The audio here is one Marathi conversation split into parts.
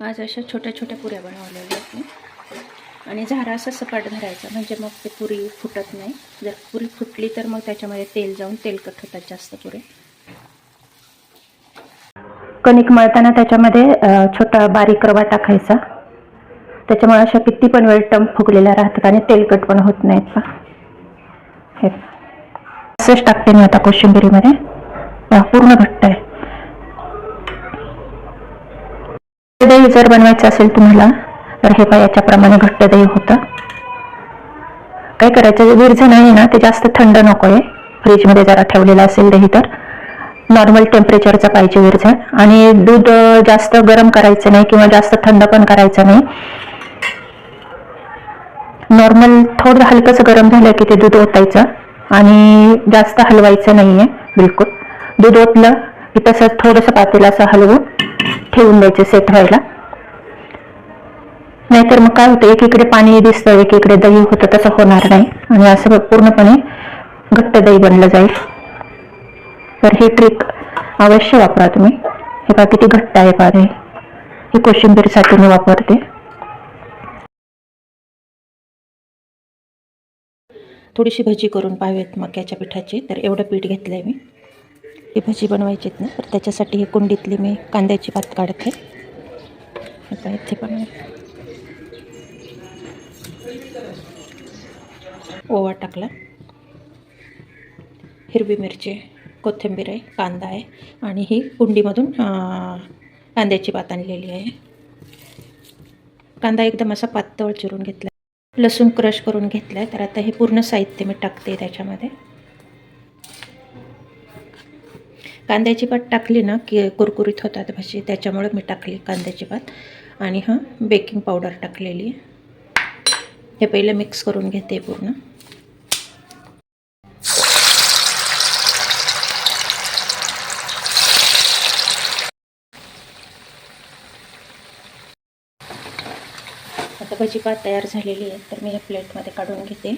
आज अशा छोट्या छोट्या पुऱ्या बनवलेल्या आहेत आणि झारा असं सपाट धरायचा म्हणजे मग ते पुरी फुटत नाही. जर पुरी फुटली तर मग त्याच्यामध्ये तेल जाऊन तेलकट होतात जास्त पुरे. कणिक मळताना त्याच्यामध्ये छोटा बारीक रवा टाकायचा. त्याच्यामुळे अशा किती पण वेळ टम फुगलेल्या राहतात आणि तेलकट पण होत नाहीत पहा. हे असंच टाकते मी आता कोशिंबिरीमध्ये. पूर्ण घट्ट आहे. दही जर बनवायचं असेल तुम्हाला तर हे पहा याच्याप्रमाणे घट्ट दही होतं. काय करायचं? विरझण आहे ना ते जास्त थंड नको आहे. फ्रीजमध्ये जरा ठेवलेलं असेल दही तर. नॉर्मल टेम्परेचरचं पाहिजे विरझण आणि दूध जास्त गरम करायचं नाही किंवा जास्त थंड पण करायचं नाही. नॉर्मल थोडं हलकंसं गरम झालं की ते दूध ओतायचं. आणि जास्त हलवायचं नाही आहे बिलकुल. दूध ओतलं की तसंच थोडंसं पातेलं असं हलवून ठेवून द्यायचे सेट व्हायला. नाहीतर मग काय होतं एकीकडे पाणी दिसतं एकीकडे दही होतं तसं होणार नाही. आणि असं पूर्णपणे घट्ट दही बनलं जाईल. तर ही ट्रिक अवश्य वापरा तुम्ही. हे बघा किती घट्ट आहे पाणी ही. कोशिंबीरसाठी मी वापरते. थोडीशी भजी करून पाहावेत मक्याच्या पिठाची तर एवढं पीठ घेतलं आहे मी. ही भजी बनवायची ना तर त्याच्यासाठी ही कुंडीतली मी कांद्याची भात काढते. आता इथे पण ओवा टाकला. हिरवी मिरची कोथिंबीर आहे कांदा आहे आणि ही कुंडीमधून कांद्याची भात आणलेली आहे. कांदा एकदम असा पातळ चिरून घेतला. लसूण क्रश करून घेतला आहे तर आता हे पूर्ण साहित्य मी टाकते त्याच्यामध्ये. कांद्याची पात टाकली ना की कुरकुरीत होतात भाजी त्याच्यामुळे मी टाकली कांद्याची पात आणि हां बेकिंग पावडर टाकलेली हे पहिलं मिक्स करून घेते पूर्ण. आता भजी पात तयार झालेली आहे तर मी ह्या प्लेटमध्ये काढून घेते.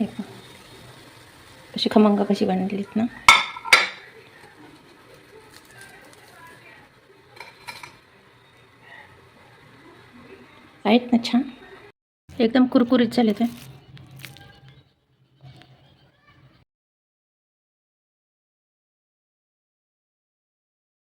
हे. पण कशी खमंग कशी बनवलीत ना? आहेत ना छान? एकदम कुरकुरीत झाले ते